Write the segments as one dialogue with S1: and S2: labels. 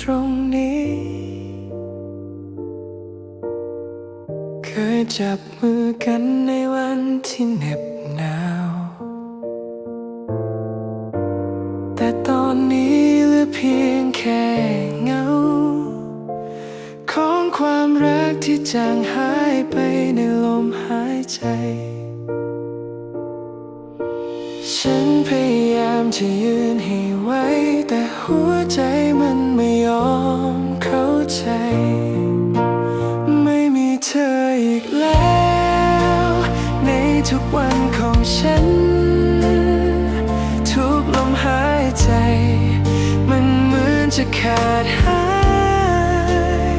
S1: ตรงนี้ เคยจับมือกันในวันที่เหน็บหนาว แต่ตอนนี้เหลือเพียงแค่เงา ของความรักที่จางหายไปในลมหายใจ ฉันพยายามจะยืนให้ไว้ แต่หัวใจมัน ใจ ไม่มีเธออีกแล้ว ในทุกวันของฉัน ทุกลมหายใจ มันเหมือนจะขาดหาย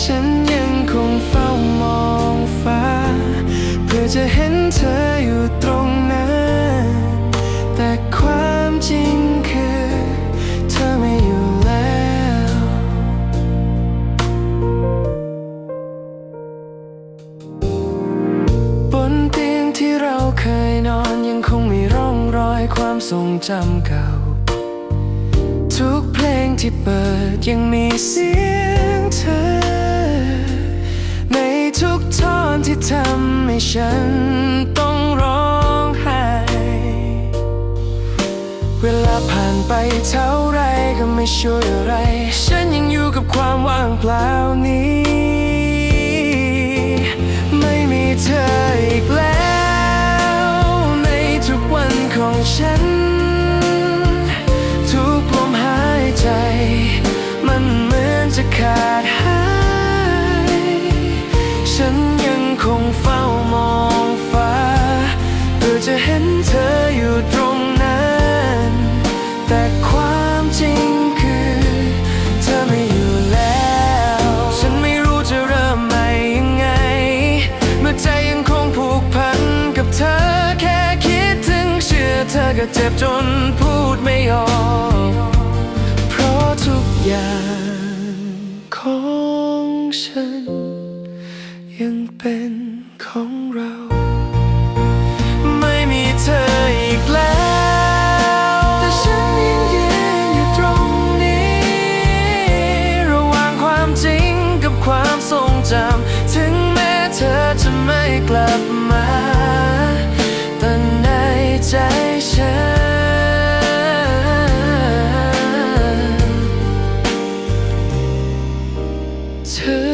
S1: ฉันยังคงเฝ้ามองฟ้า เพื่อจะเห็นเธออยู่ตรงนั้น แต่ความจริง ทรงจำเก่า ทุกเพลงที่เปิดยังมีเสียงเธอ ในทุกท่อนที่ทำให้ฉันต้องร้องไห้ เวลาผ่านไปเท่าไรก็ไม่ช่วยอะไร ฉันยังอยู่กับความว่างเปล่านี้ จะขาดหาย ฉันยังคงเฝ้ามองฟ้า เพื่อจะเห็นเธออยู่ตรงนั้น แต่ความจริงคือ เธอไม่อยู่แล้ว ฉันไม่รู้จะเริ่มใหม่ยังไง เมื่อใจยังคงผูกพันกับเธอแค่คิดถึงเชื่อเธอก็เจ็บจนพูดไม่ออก เพราะทุกอย่าง ของฉัน ยังเป็นของเรา เ